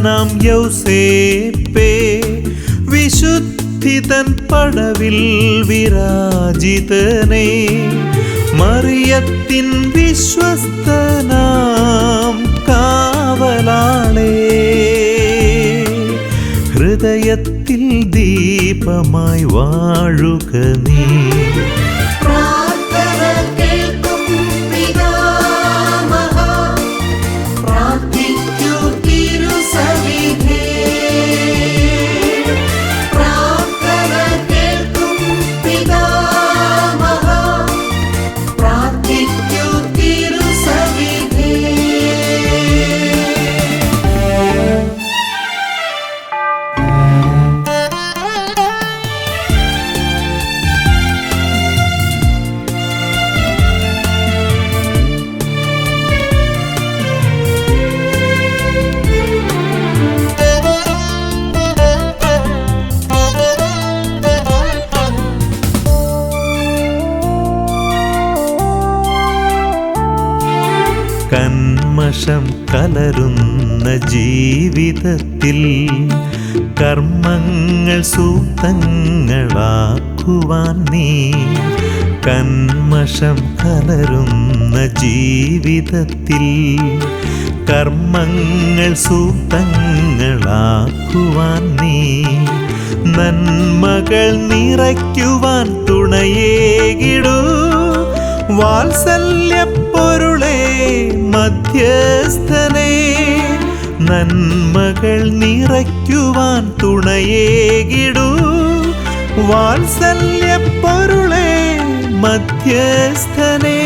നാഥനാം യൗസേപ്പേ വിശുദ്ധി തൻ പടവിൽ വിരാജിതനേ. മറിയത്തിൻ വിശ്വസ്തനാം കാവലാളേ. ഹൃദയത്തിൽ ദീപമായി വാഴുക നീ. കന്മഷം കലരുന്ന ജീവിതത്തിൽ കർമ്മങ്ങൾ സൂക്തങ്ങളാക്കുവാൻ നീ കന്മഷം കലരുന്ന ജീവിതത്തിൽ കർമ്മങ്ങൾ സൂക്തങ്ങളാക്കുവാൻ നീ നന്മകൾ നിറയ്ക്കുവാൻ തുണയേകിടൂ വാത്സല്യപ്പൊരുളേ മധ്യസ്ഥനേ നന്മകൾ നിറയ്ക്കുവാൻ തുണയേകിടൂ വാത്സല്യപ്പൊരുളേ മധ്യസ്ഥനേ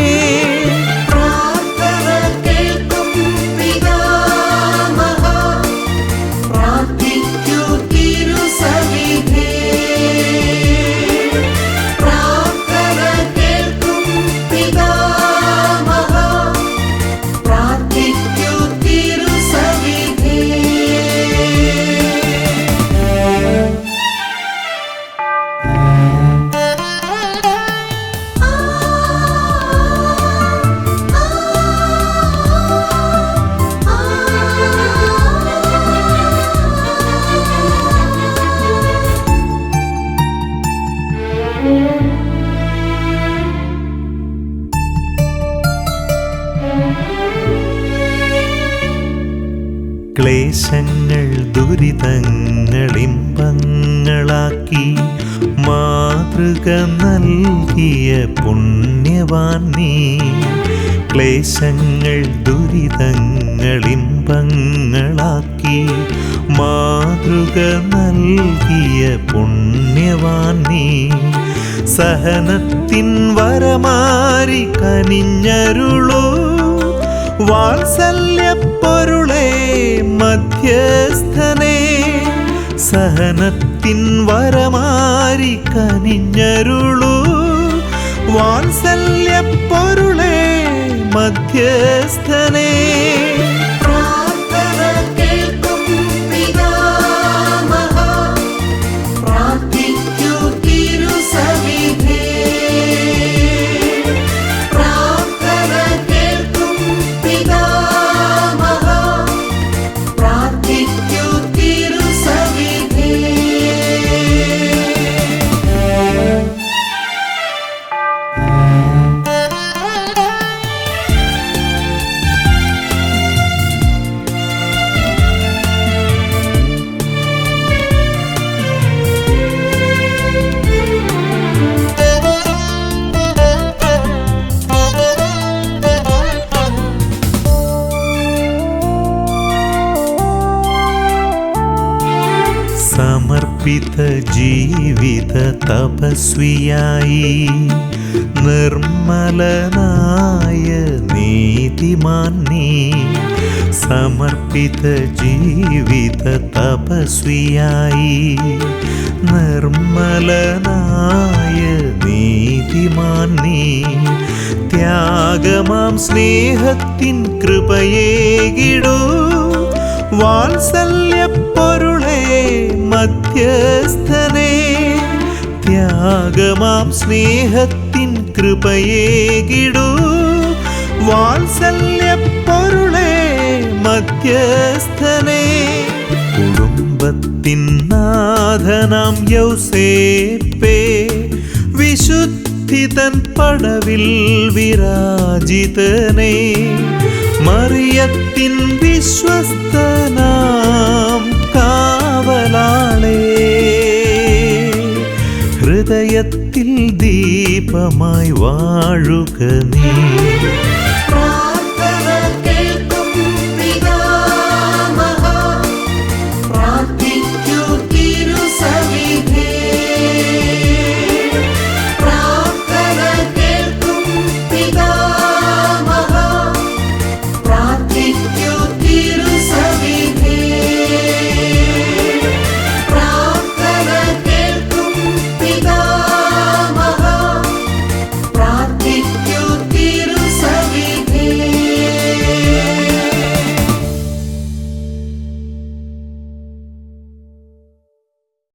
ക്ലേശങ്ങൾ ദുരിതങ്ങളിമ്പങ്ങളാക്കി മാതൃക നൽകിയ പുണ്യവാൻ നീ. ക്ലേശങ്ങൾ ദുരിതങ്ങളിമ്പങ്ങളാക്കി മാതൃക നൽകിയ പുണ്യവാൻ നീ. സഹനത്തിൻ വരമാരി കനിഞ്ഞരുളൂ. വാത്സല്യപ്പൊരുളേ മധ്യസ്ഥനേ സഹനത്തിൻ വരമാരി കനിഞ്ഞരുളൂ. വാത്സല്യപ്പൊരുളേ മധ്യസ്ഥനേ സമർപ്പിത ജീവിത തപസ്വിയായി നിർമ്മലനായ നീതിമാൻ നീ സമർപ്പിത ജീവിത തപസ്വിയായി നിർമ്മലനായ നീതിമാൻ നീ ത്യാഗമാം സ്നേഹത്തിൻ കൃപയേകിടൂ വാത്സല്യപ്പൊരുളേ മധ്യസ്ഥനേ ത്യാഗമാം സ്നേഹത്തിൻ കൃപയേകിടൂ വാത്സല്യപ്പൊരുളേ മധ്യസ്ഥനേ കുടുംബത്തിൻ നാഥനാം യൗസേപ്പേ വിശുദ്ധിതൻ പടവിൽ വിരാജിതനേ മറിയത്തിൻ വിശ്വസ്തനാം ഹൃദയത്തിൽ ദീപമായി വാഴുക നീ.